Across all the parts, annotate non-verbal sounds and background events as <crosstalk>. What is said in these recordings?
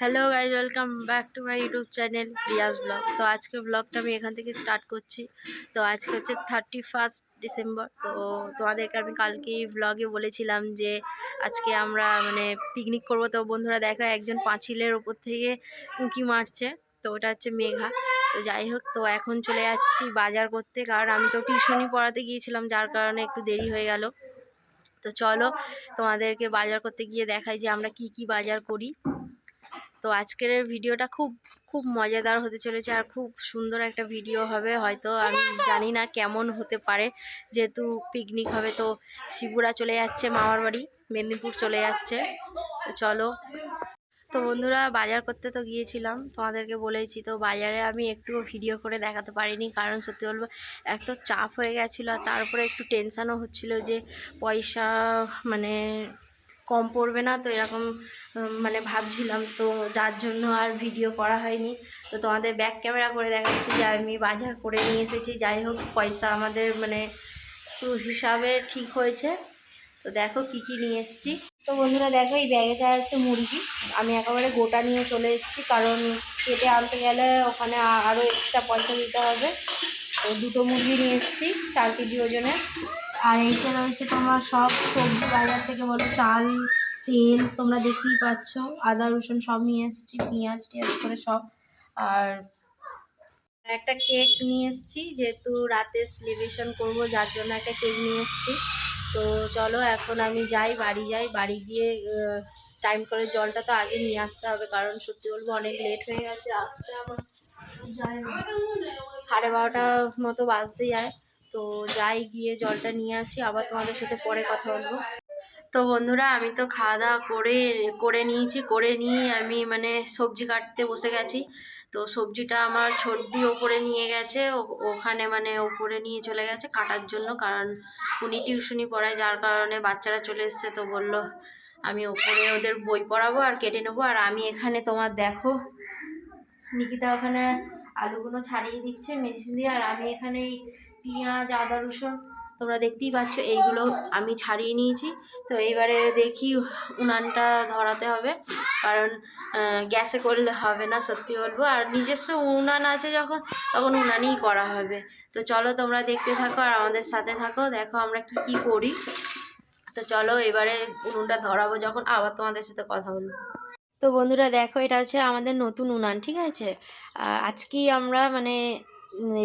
Hello guys welcome back to my YouTube channel Riaz vlog তো আজকে ব্লগটা আমি এখান থেকে স্টার্ট করছি। তো আজকে হচ্ছে থার্টি ফার্স্ট ডিসেম্বর তো তোমাদেরকে আমি কালকে ব্লগে বলেছিলাম যে, আজকে আমরা মানে পিকনিক করব। তো বন্ধুরা দেখো, একজন পাঁচিলের ওপর থেকে উঁকি মারছে। তো ওটা হচ্ছে মেঘা। তো যাই হোক, তো এখন চলে যাচ্ছি বাজার করতে। কারণ আমি তো টিউশনই পড়াতে গিয়েছিলাম, যার কারণে একটু দেরি হয়ে গেল। তো চলো তোমাদেরকে বাজার করতে গিয়ে দেখাই যে আমরা কি কি বাজার করি। তো আজকের ভিডিওটা খুব খুব মজাদার হতে চলেছে আর খুব সুন্দর একটা ভিডিও হবে। হয়তো আমি জানি না কেমন হতে পারে। যেহেতু পিকনিক হবে তো শিবুরা চলে যাচ্ছে, মামার বাড়ি, মেদিনীপুর চলে যাচ্ছে। তো চলো। তো বন্ধুরা, বাজার করতে তো গিয়েছিলাম। তোমাদেরকে বলেছি তো বাজারে আমি একটু ভিডিও করে দেখাতে পারিনি। কারণ সত্যি বলব এক তো চাপ হয়ে গেছিল আর তারপরে একটু টেনশানও হচ্ছিল যে পয়সা মানে কম পড়বে না। তো এরকম মানে ভাবছিলাম, তো যার জন্য আর ভিডিও করা হয়নি। তো তোমাদের ব্যাক ক্যামেরা করে দেখাচ্ছি যে আমি বাজার করে নিয়ে এসেছি। যাই হোক, পয়সা আমাদের মানে হিসাবে ঠিক হয়েছে। তো দেখো কি কি নিয়ে এসেছি। তো বন্ধুরা, দেখো এই ব্যাগেতে আছে মুরগি। আমি একেবারে গোটা নিয়ে চলে এসেছি, কারণ কেটে আনতে গেলে ওখানে আরও এক্সট্রা পয়সা দিতে হবে। তো দুটো মুরগি নিয়ে এসেছি, চার কেজি ওজনে আর এইটা রয়েছে তোমার সব সবজি বাজার থেকে বলো, চাল তেল তোমরা দেখতেই পাচ্ছ। আদা, রসুন সব নিয়ে এসেছি, পেঁয়াজ, টিয়াজ করে সব। আর একটা কেক নিয়ে এসেছি, যেহেতু রাতে সেলিব্রেশন করব, যার জন্য একটা কেক নিয়ে এসেছি। তো চলো, এখন আমি যাই, বাড়ি যাই। বাড়ি গিয়ে টাইম করে জলটা তো আগে নিয়ে আসতে হবে, কারণ সত্যি বলব অনেক লেট হয়ে গেছে। আসতে আমার সাড়ে বারোটা মতো বাজতে যায়। তো যাই, গিয়ে জলটা নিয়ে আসি। আবার তোমাদের সাথে পরে কথা বলব। তো বন্ধুরা, আমি তো খাওয়া দাওয়া করে করে নিয়েছি, করে নিয়ে আমি মানে সবজি কাটতে বসে গেছি। তো সবজিটা আমার ছর্দি ওপরে নিয়ে গেছে ওখানে মানে ওপরে নিয়ে চলে গেছে কাটার জন্য, কারণ উনি টিউশনি পড়ায়, যার কারণে বাচ্চারা চলে এসছে তো বলল, আমি ওপরে ওদের বই পড়াবো আর কেটে নেব, আর আমি এখানে তোমার দেখো, নিকিতা ওখানে আলুগুলো ছাড়িয়ে দিচ্ছে মেশিন দিয়ে, আর আমি এখানে এই পেঁয়াজ, আদা, রসুন তোমরা দেখতেই পাচ্ছ, এইগুলো আমি ছাড়িয়ে নিয়েছি। তো এইবারে দেখি উনানটা ধরাতে হবে, কারণ গ্যাসে করলে হবে না, সত্যি বলব। আর নিজস্ব উনান আছে যখন, তখন উনানেই করা হবে। তো চলো তোমরা দেখতে থাকো আর আমাদের সাথে থাকো, দেখো আমরা কি কি করি। তো চলো এবারে উনুনটা ধরাবো যখন, আবার তোমাদের সাথে কথা বলব। তো বন্ধুরা দেখো, এটা হচ্ছে আমাদের নতুন উনান, ঠিক আছে? আজকেই আমরা মানে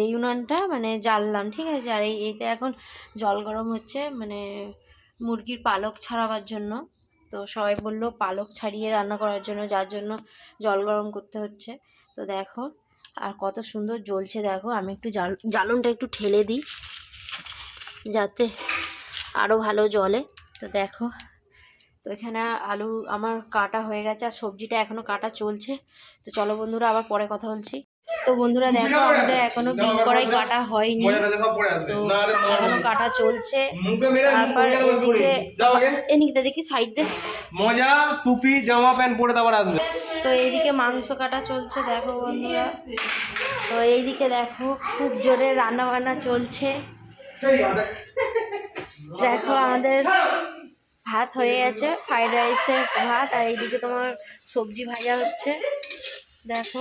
এই উনানটা মানে জ্বাললাম ঠিক আছে? আর এই এতে এখন জল গরম হচ্ছে মানে মুরগির পালক ছাড়াবার জন্য। তো সবাই বলল পালক ছাড়িয়ে রান্না করার জন্য, যার জন্য জল গরম করতে হচ্ছে। তো দেখো, আর কত সুন্দর জ্বলছে, দেখো। আমি একটু জাল জ্বালনটা একটু ঠেলে দিই, যাতে আরও ভালো জলে তো দেখো, তো এখানে আলু আমার কাটা হয়ে গেছে, আর সবজিটা এখনও কাটা চলছে। তো চলো বন্ধুরা, আবার পরে কথা বলছি। তো বন্ধুরা দেখো আমাদের এখনও বিন করাই কাটা হয়নি। তো এখনও কাটা চলছে। তারপর এদিকে দেখি সাইড দে। মজা টুপি জামা প্যান্ট পরে তারপর আসবে। তো এইদিকে মাংস কাটা চলছে দেখো বন্ধুরা। তো এইদিকে দেখো খুব জোরে রান্না বান্না চলছে দেখো আমাদের ভাত হয়ে গেছে ফ্রাইড রাইসের ভাত আর এইদিকে তোমার সবজি ভাজা হচ্ছে। দেখো।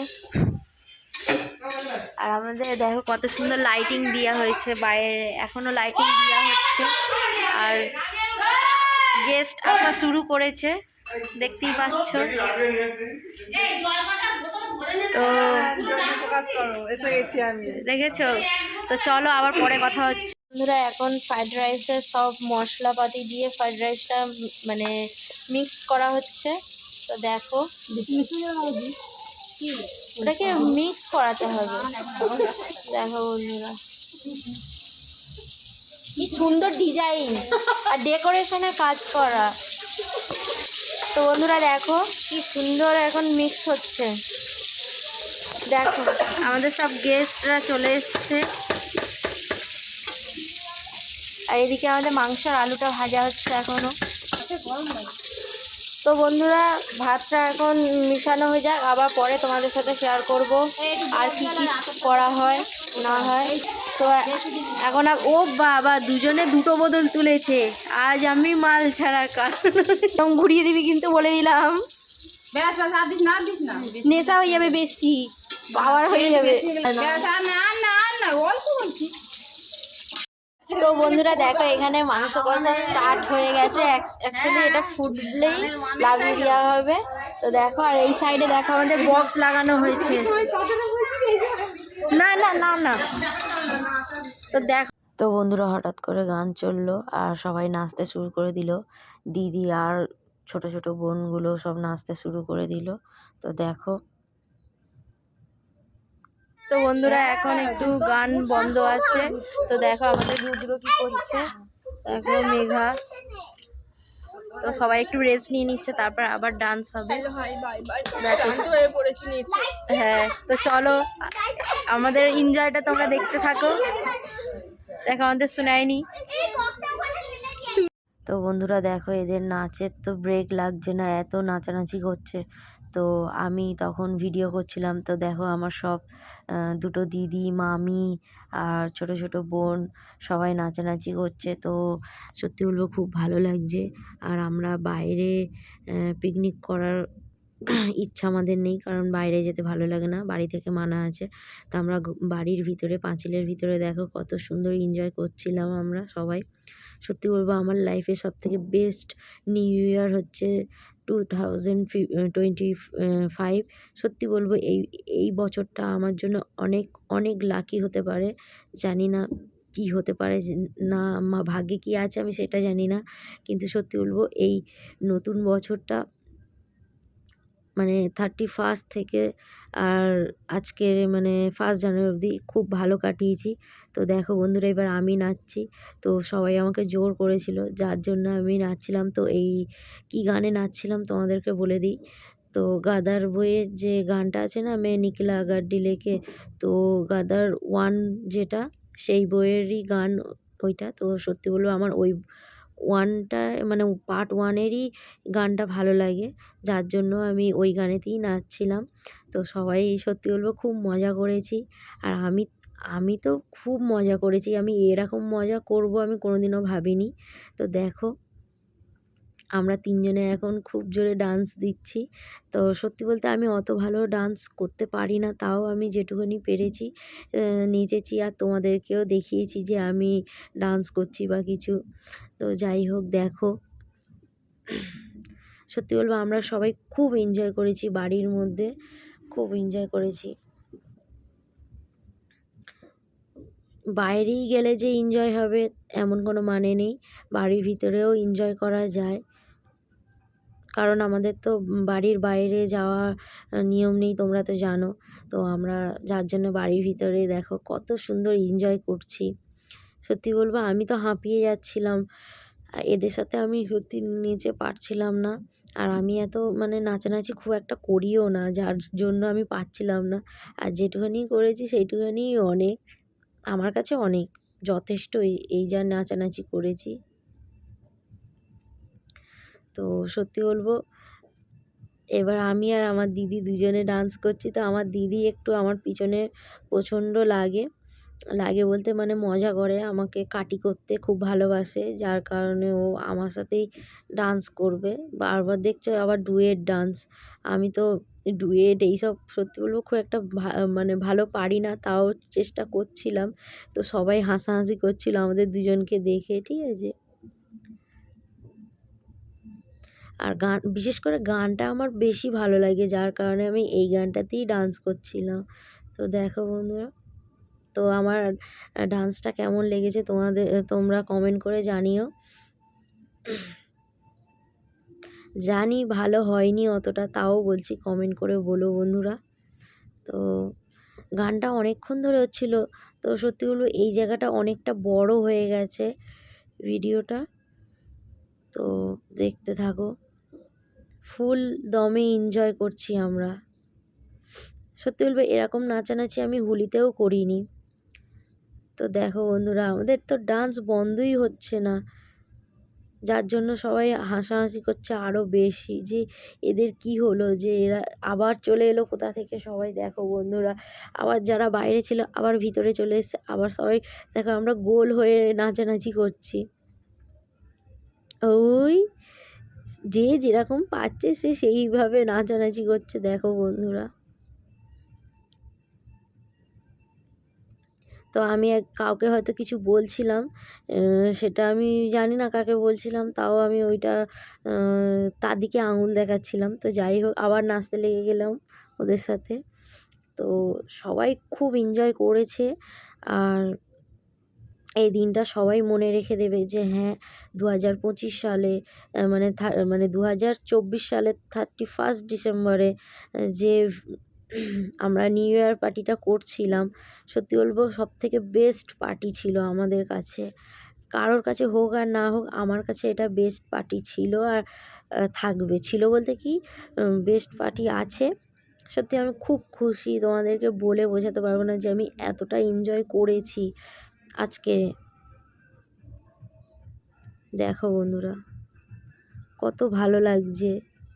আর আমাদের দেখো কত সুন্দর লাইটিং দেওয়া হয়েছে বাইরে এখনও লাইটিং দেওয়া হচ্ছে। আর গেস্ট আসা শুরু করেছে দেখতেই পাচ্ছ। তো দেখেছ? তো চলো আবার পরে কথা হচ্ছে। বন্ধুরা এখন ফ্রাইড রাইসের সব মশলাপাতি দিয়ে ফ্রাইড রাইসটা মানে মিক্স করা হচ্ছে। তো দেখো। ওটাকে মিক্স করাতে হবে। দেখো বন্ধুরা। কি সুন্দর ডিজাইন আর ডেকোরেশনের কাজ করা। তো বন্ধুরা দেখো কি সুন্দর এখন মিক্স হচ্ছে। দেখো। আমাদের সব গেস্টরা চলে এসছে। আর এদিকে আমাদের মাংসের আলুটা ভাজা হচ্ছে এখনও। তো বন্ধুরা ভাতটা এখন মিশানো হয়ে যাক আবার পরে তোমাদের সাথে শেয়ার করব আর কি কি করা হয় না হয়। তো এখন আর- ও বাবা দুজনে দুটো বোতল তুলেছে। আজ আমি মাল ছাড়া কারণ ঘুরিয়ে দিবি কিন্তু বলে দিলাম। নেশা হয়ে যাবে বেশি। পাওয়ার হয়ে যাবে। না আর না আর না অল্প বলছি। তো বন্ধুরা দেখো, এখানে মাংস কষা স্টার্ট হয়ে গেছে। অ্যাকচুয়ালি এটা ফুটলেই লাগিয়ে দেওয়া হবে। তো দেখো, আর এই সাইডে দেখো, আমাদের বক্স লাগানো হয়েছে। না না না না। তো দেখো তো বন্ধুরা হঠাৎ করে গান চলল, আর সবাই নাচতে শুরু করে দিল। দিদি আর ছোট ছোট বোনগুলো সব নাচতে শুরু করে দিল। তো দেখো তো বন্ধুরা এখন একটু গান বন্ধ আছে। তো দেখো আমাদের রুদ্র কি করছে। দেখো মেঘা। তো সবাই একটু রেস্ট নিয়ে নিচ্ছে তারপর আবার ডান্স হবে। হয়ে হ্যাঁ তো চলো আমাদের এনজয়টা তোমরা দেখতে থাকো। দেখো আমাদের শোনায়নি তো বন্ধুরা দেখো এদের নাচের তো ব্রেক লাগছে না এত নাচানাচি করছে। তো আমি তখন ভিডিও করছিলাম। তো দেখো আমার সব দুটো দিদি, মামি আর ছোট ছোট বোন সবাই নাচানাচি করছে। তো সত্যি বলব খুব ভালো লাগছে। আর আমরা বাইরে পিকনিক করার <clears throat> ইচ্ছা আমাদের নেই। কারণ বাইরে যেতে ভালো লাগে না। বাড়ি থেকে মানা আছে। তো আমরা বাড়ির ভিতরে, পাঁচিলের ভিতরে দেখো কত সুন্দর এনজয় করছিলাম আমরা সবাই। সত্যি বলব আমার লাইফে সব থেকে বেস্ট নিউ ইয়ার হচ্ছে টু থাউজেন্ড ফি টোয়েন্টি ফাইভ সত্যি বলব এই এই বছরটা আমার জন্য অনেক অনেক লাকি হতে পারে। জানি না কি হতে পারে না ভাগ্যে কী আছে আমি সেটা জানি না। কিন্তু সত্যি বলব এই নতুন বছরটা মানে থার্টি ফার্স্ট থেকে আর আজকের মানে ফার্স্ট জানুয়ারি অবধি খুব ভালো কাটিয়েছি। তো দেখো বন্ধুরা, এবার আমি নাচছি। তো সবাই আমাকে জোর করেছিল, যার জন্য আমি নাচছিলাম। তো এই কী গানে নাচছিলাম তোমাদেরকে বলে দিই। তো গাদার বইয়ের যে গানটা আছে না, মে নিকলা গাড্ডি লেকে তো গাদার ওয়ান যেটা, সেই বইয়েরই গান ওইটা। তো সত্যি বলব, আমার ওই ওয়ানটা মানে পার্ট ওয়ানেরই গানটা ভালো লাগে। যার জন্য আমি ওই গানেতেই নাচছিলাম। তো সবাই সত্যি বলব খুব মজা করেছি। আর আমি আমি তো খুব মজা করেছি। আমি এরকম মজা করব আমি কোনো দিনও ভাবিনি। তো দেখো আমরা তিনজনে এখন খুব জোরে ডান্স দিচ্ছি। তো সত্যি বলতে আমি অত ভালো ডান্স করতে পারি না, তাও আমি যেটুকুনি পেরেছি। নেচেছি আর তোমাদেরকেও দেখিয়েছি যে আমি ডান্স করছি বা কিছু। তো যাই হোক, দেখো। সত্যি বলব, আমরা সবাই খুব এনজয় করেছি বাড়ির মধ্যে। খুব এনজয় করেছি। বাইরেই গেলে যে এনজয় হবে, এমন কোনো মানে নেই। বাড়ির ভিতরেও এনজয় করা যায়। কারণ আমাদের তো বাড়ির বাইরে যাওয়া নিয়ম নেই, তোমরা তো জানো। তো আমরা যার জন্য বাড়ির ভিতরে দেখো কত সুন্দর এনজয় করছি। সত্যি বলব, আমি তো হাঁপিয়ে যাচ্ছিলাম। এদের সাথে আমি সত্যি নিচে পারছিলাম না। আর আমি এত মানে নাচানাচি খুব একটা করিও না, যার জন্য আমি পারছিলাম না। আর যেটুখানি করেছি সেইটুখানি অনেক, আমার কাছে অনেক, যথেষ্ট এই যা নাচানাচি করেছি। তো সত্যি বলব, এবার আমি আর আমার দিদি দুজনে ডান্স করছি। তো আমার দিদি একটু আমার পিছনে প্রচণ্ড লাগে। লাগে বলতে মানে মজা করে, আমাকে কাটি করতে খুব ভালোবাসে। যার কারণে ও আমার সাথেই ডান্স করবে। বারবার দেখছ আবার ডুয়েট ডান্স আমি তো ডুয়েট এইসব সত্যি বলব খুব একটা মানে ভালো পারি না, তাও চেষ্টা করছিলাম। তো সবাই হাসাহাসি করছিল আমাদের দুজনকে দেখে, ঠিক আছে? আর গান, বিশেষ করে গানটা আমার বেশি ভালো লাগে, যার কারণে আমি এই গানটাতেই ডান্স করছিলাম। তো দেখো বন্ধুরা, তো আমার ডান্সটা কেমন লেগেছে তোমাদের, তোমরা কমেন্ট করে জানিও। জানি ভালো হয়নি অতটা, তাও বলছি কমেন্ট করে বলো বন্ধুরা। তো গানটা অনেকক্ষণ ধরে হচ্ছিল, তো সত্যি বলব এই জায়গাটা অনেকটা বড় হয়ে গেছে ভিডিওটা। তো দেখতে থাকো। ফুল দমে এনজয় করছি আমরা। সত্যি বলব, এরকম নাচানাচি আমি হুলিতেও করিনি। তো দেখো বন্ধুরা, আমাদের তো ডান্স বন্ধই হচ্ছে না। যার জন্য সবাই হাসাহাসি করছে আরও বেশি যে, এদের কি হলো? যে, এরা আবার চলে এলো কোথা থেকে? সবাই দেখো বন্ধুরা, আবার যারা বাইরে ছিল আবার ভিতরে চলে এসছে, আবার সবাই দেখো আমরা গোল হয়ে নাচানাচি করছি। ওই যে যেরকম পাচ্ছে সে সেইভাবে নাচানাচি করছে, দেখো বন্ধুরা। তো আমি এক, কাউকে হয়তো কিছু বলছিলাম সেটা আমি জানি না কাকে বলছিলাম, তাও আমি ওইটা তার দিকে আঙুল দেখাচ্ছিলাম। তো যাই হোক, আবার নাচতে লেগে গেলাম ওদের সাথে। তো সবাই খুব এনজয় করেছে, আর এই দিনটা সবাই মনে রেখে দেবে যে হ্যাঁ দু হাজার পঁচিশ সালে মানে মানে দু হাজার চব্বিশ সালের থার্টি ফার্স্ট ডিসেম্বরে যে, আমরা নিউ ইয়ার পার্টিটা করছিলাম, সত্যি বলব সব থেকে বেস্ট পার্টি ছিল আমাদের কাছে। কারোর কাছে হোক আর না হোক, আমার কাছে এটা বেস্ট পার্টি ছিল আর থাকবে। ছিল বলতে কি বেস্ট পার্টি আছে। সত্যি আমি খুব খুশি, তোমাদেরকে বলে বোঝাতে পারব না যে, আমি এতটা এনজয় করেছি। আজকে। দেখো বন্ধুরা, কত ভালো লাগছে।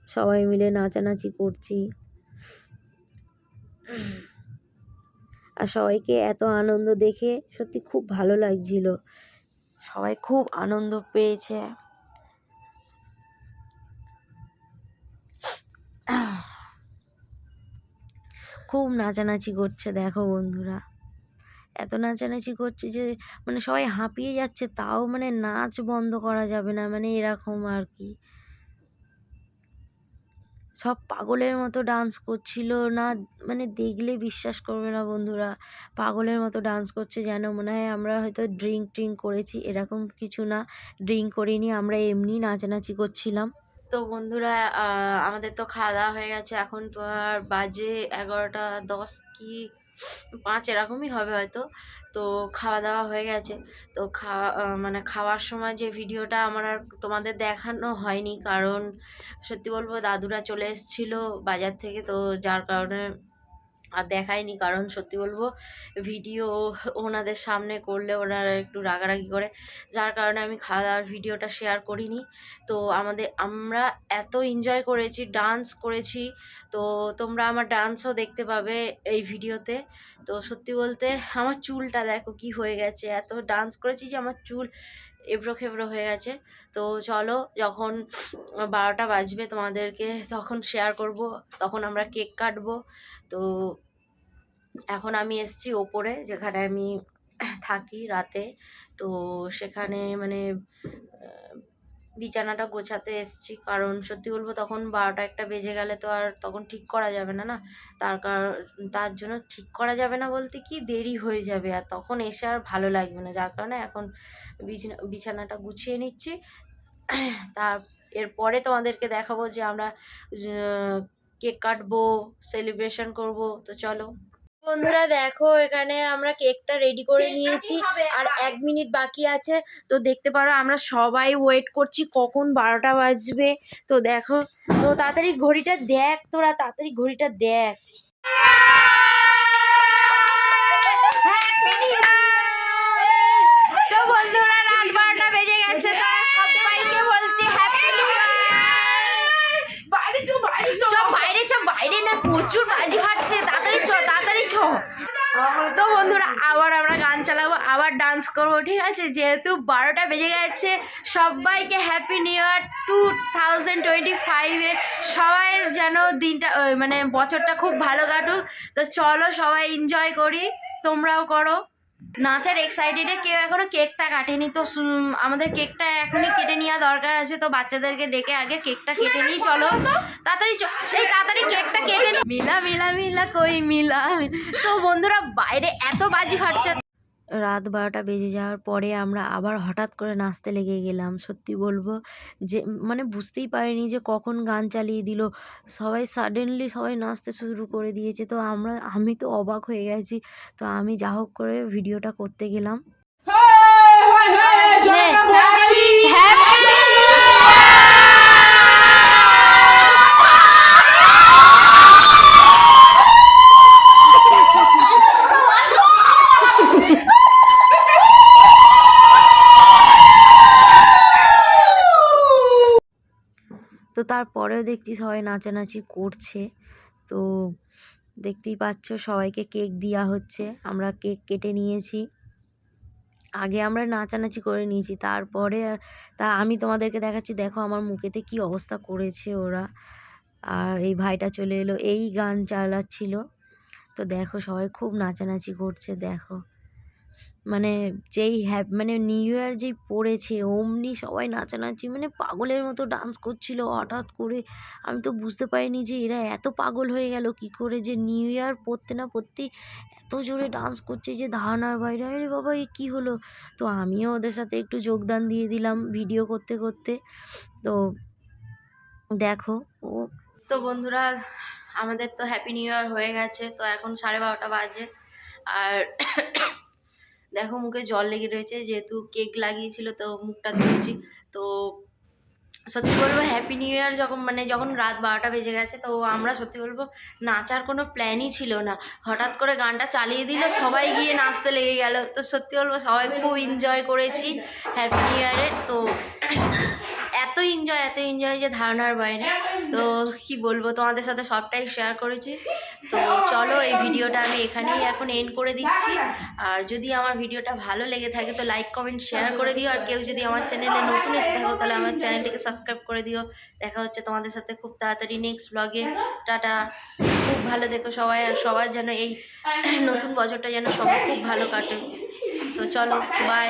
সবাই মিলে নাচানাচি করছি। আর সবাইকে এত আনন্দ দেখে সত্যি খুব ভালো লাগছিল। সবাই খুব আনন্দ পেয়েছে। খুব নাচানাচি করছে, দেখো বন্ধুরা। এত নাচানাচি করছে যে মানে সবাই হাঁপিয়ে যাচ্ছে, তাও মানে নাচ বন্ধ করা যাবে না মানে এরকম আর কি। সব পাগলের মতো ডান্স করছিল না মানে দেখলে বিশ্বাস করবে না বন্ধুরা, পাগলের মতো ডান্স করছে যেন মনে হয় আমরা হয়তো ড্রিঙ্ক ট্রিঙ্ক করেছি, এরকম কিছু না ড্রিঙ্ক করিনি, আমরা এমনি নাচানাচি করছিলাম। তো বন্ধুরা আমাদের তো খাওয়া দাওয়া হয়ে গেছে, এখন তো আর বাজে এগারোটা দশ কি পাঁচ এরকমই হবে হয়তো। তো খাওয়া দাওয়া হয়ে গেছে। তো খাওয়া মানে খাওয়ার সময় যে ভিডিওটা আমার আর তোমাদের দেখানো হয়নি, কারণ সত্যি বলব দাদুরা চলে এসেছিল বাজার থেকে, তো যার কারণে আর দেখায়নি। কারণ সত্যি বলব, ভিডিও ওনাদের সামনে করলে ওনারা একটু রাগারাগি করে। যার কারণে আমি খাওয়া দাওয়ার ভিডিওটা শেয়ার করিনি। তো আমাদের, আমরা এত এনজয় করেছি ডান্স করেছি। তো তোমরা আমার ডান্সও দেখতে পাবে এই ভিডিওতে। তো সত্যি বলতে আমার চুলটা দেখো কি হয়ে গেছে। এত ডান্স করেছি যে আমার চুল এবড়ো খেবড়ো হয়ে গেছে। তো চলো, যখন বারোটা বাজবে তোমাদেরকে তখন শেয়ার করব, তখন আমরা কেক কাটব। তো এখন আমি এসছি ওপরে, যেখানে আমি থাকি রাতে। তো সেখানে মানে বিছানাটা গোছাতে এসছি। কারণ সত্যি বলব তখন বারোটা একটা বেজে গেলে তো আর তখন ঠিক করা যাবে না না? তার কারণ তার জন্য ঠিক করা যাবে না বলতে কি দেরি হয়ে যাবে আর তখন এসে আর ভালো লাগবে না। যার কারণে এখন বিছানা, বিছানাটা গুছিয়ে নিচ্ছি। তার, এরপরে তোমাদেরকে দেখাবো যে আমরা কেক কাটবো, সেলিব্রেশন করব। তো চলো। বন্ধুরা দেখো এখানে আমরা কেকটা রেডি করে নিয়েছি আর এক মিনিট বাকি আছে। তো দেখতে পারো আমরা সবাই ওয়েট করছি কখন বারোটা বাজবে। তো দেখো তো তাড়াতাড়ি ঘড়িটা দেখ তোরা তাড়াতাড়ি ঘড়িটা দেখ। ডান্স করব, ঠিক আছে? যেহেতু বারোটা বেজে গেছে, সবাইকে happy new year two thousand twenty ফাইভের সবাই যেন দিনটা মানে বছরটা খুব ভালো কাটুক। তো চলো সবাই এনজয় করি, তোমরাও করো। নাচার এক্সাইটেডে কেউ এখনও কেকটা কাটেনি, তো আমাদের কেকটা এখনই কেটে নেওয়া দরকার আছে, তো বাচ্চাদেরকে ডেকে আগে কেকটা কেটে নিই, চলো। তাড়াতাড়ি তাড়াতাড়ি কেকটা কেটে মিলা মিলা মিলা, কই মিলা। তো বন্ধুরা, বাইরে এত বাজি ফাটছে। রাত বারোটা বেজে যাওয়ার পরে আমরা আবার হঠাৎ করে নাচতে লেগে গেলাম সত্যি বলব যে মানে বুঝতেই পারিনি যে কখন গান চালিয়ে দিল সবাই সাডেনলি সবাই নাচতে শুরু করে দিয়েছে তো আমরা আমি তো অবাক হয়ে গেছি তো আমি যা হোক করে ভিডিওটা করতে গেলাম তারপরেও দেখছি সবাই নাচানাচি করছে। তো দেখতেই পাচ্ছ সবাইকে কেক দেওয়া হচ্ছে। আমরা কেক কেটে নিয়েছি। আগে আমরা নাচানাচি করে নিয়েছি, তারপরে, তা আমি তোমাদেরকে দেখাচ্ছি, দেখো আমার মুখেতে কি অবস্থা করেছে ওরা। আর এই ভাইটা চলে এলো, এই গান চালাচ্ছিল। তো দেখো সবাই খুব নাচানাচি করছে, দেখো। মানে যেই হ্যাপ মানে নিউ ইয়ার যেই পড়েছে, অমনি সবাই নাচানাচি মানে পাগলের মতো ডান্স করছিল হঠাৎ করে। আমি তো বুঝতে পারিনি যে এরা এত পাগল হয়ে গেল, কি করে যে নিউ ইয়ার পড়তে না পড়তেই এত জোরে ডান্স করছে যে ধারণার বাইরে। আরে বাবা, এ কী হলো? তো আমিও ওদের সাথে একটু যোগদান দিয়ে দিলাম ভিডিও করতে করতে। তো দেখো, ও তো বন্ধুরা, আমাদের তো হ্যাপি নিউ ইয়ার হয়ে গেছে, তো এখন সাড়ে বারোটা বাজে। আর দেখো মুখে জল লেগে রয়েছে, যেহেতু কেক লাগিয়েছিল তো মুখটা ধুয়েছি। তো সত্যি বলব হ্যাপি নিউ ইয়ার যখন মানে যখন রাত বারোটা বেজে গেছে, তো আমরা সত্যি বলব নাচার কোনো প্ল্যানই ছিল না। হঠাৎ করে গানটা চালিয়ে দিল, সবাই গিয়ে নাচতে লেগে গেল। তো সত্যি বলব সবাই খুব এনজয় করেছি হ্যাপি নিউ ইয়ারে তো এনজয় এত এনজয় যে ধারণার বাইরে তো কি বলব, তোমাদের সাথে সবটাই শেয়ার করেছি। তো চলো এই ভিডিওটা আমি এখানেই এখন এন্ড করে দিচ্ছি। আর যদি আমার ভিডিওটা ভালো লেগে থাকে, তো লাইক কমেন্ট শেয়ার করে দিও। আর কেউ যদি আমার চ্যানেলে নতুন এসে থাকো, তাহলে আমার চ্যানেলটিকে সাবস্ক্রাইব করে দিও। দেখা হচ্ছে তোমাদের সাথে খুব তাড়াতাড়ি নেক্সট ব্লগে টাটা। খুব ভালো দেখো সবাই, আর সবার যেন এই নতুন বছরটা যেন সবাই খুব ভালো কাটে। তো চলো বাই